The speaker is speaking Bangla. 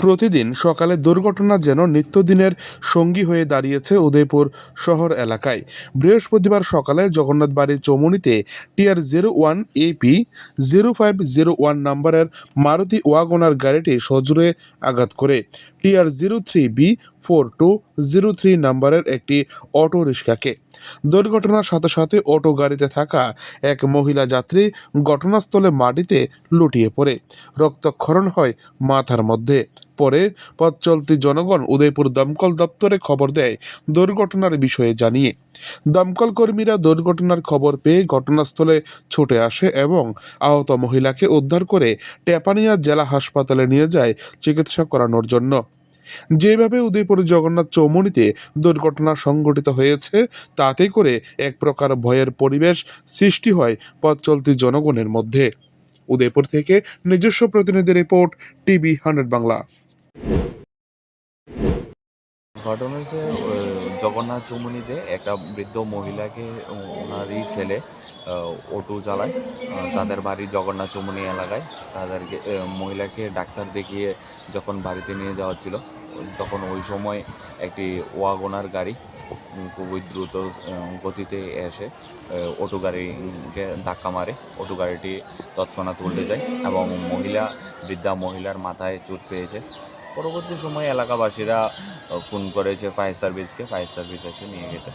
প্রতিদিন সকালে দুর্ঘটনা যেন নিত্যদিনের সঙ্গী হয়ে দাঁড়িয়েছে উদয়পুর শহর এলাকায়। বৃহস্পতিবার সকালে জগন্নাথ বাড়ি চৌমুনিতে TR zero one AP zero five zero one নম্বরের মারুতি ওয়াগনার গাড়িটি সজোরে আঘাত করে। TR zero three B four two zero three নাম্বারের একটি অটো রিক্সাকে। দুর্ঘটনার সাথে সাথে অটো গাড়িতে থাকা এক মহিলা যাত্রী ঘটনাস্থলে মাটিতে লুটিয়ে পড়ে। রক্তক্ষরণ হয় মাথার মধ্যে। পরে পথ চলতি জনগণ উদয়পুর দমকল দপ্তরে খবর দেয় দুর্ঘটনার বিষয়ে জানিয়ে। দমকল কর্মীরা দুর্ঘটনার খবর পেয়ে ঘটনাস্থলে ছুটে আসে এবং আহত মহিলাকে উদ্ধার করে টেপানিয়া জেলা হাসপাতালে নিয়ে যায় চিকিৎসা করানোর জন্য। যেভাবে উদয়পুর জগন্নাথ চৌমুনিতে দুর্ঘটনা সংঘটিত হয়েছে, তাতে করে এক প্রকার ভয়ের পরিবেশ সৃষ্টি হয় পথ চলতি জনগণের মধ্যে। উদয়পুর থেকে নিজস্ব প্রতিনিধি রিপোর্ট, টিভি হান্ড্রেড বাংলা। ঘটনা হয়েছে জগন্নাথ চৌমুনিতে একটা বৃদ্ধ মহিলাকে ওনারই ছেলে অটো চালায় তাদের বাড়ি জগন্নাথ চৌমুনি এলাকায়। তাদেরকে মহিলাকে ডাক্তার দেখিয়ে যখন বাড়িতে নিয়ে যাওয়া ছিল তখন ওই সময় একটি ওয়াগনার গাড়ি খুবই দ্রুত গতিতে এসে অটো গাড়িকে ধাক্কা মারে। অটো গাড়িটি তৎক্ষণাৎ উল্টে যায় এবং মহিলা, বৃদ্ধা মহিলার মাথায় চোট পেয়েছে। পরবর্তী সময়ে এলাকাবাসীরা ফোন করেছে ফায়ার সার্ভিসকে ফায়ার সার্ভিস এসে নিয়ে গেছে।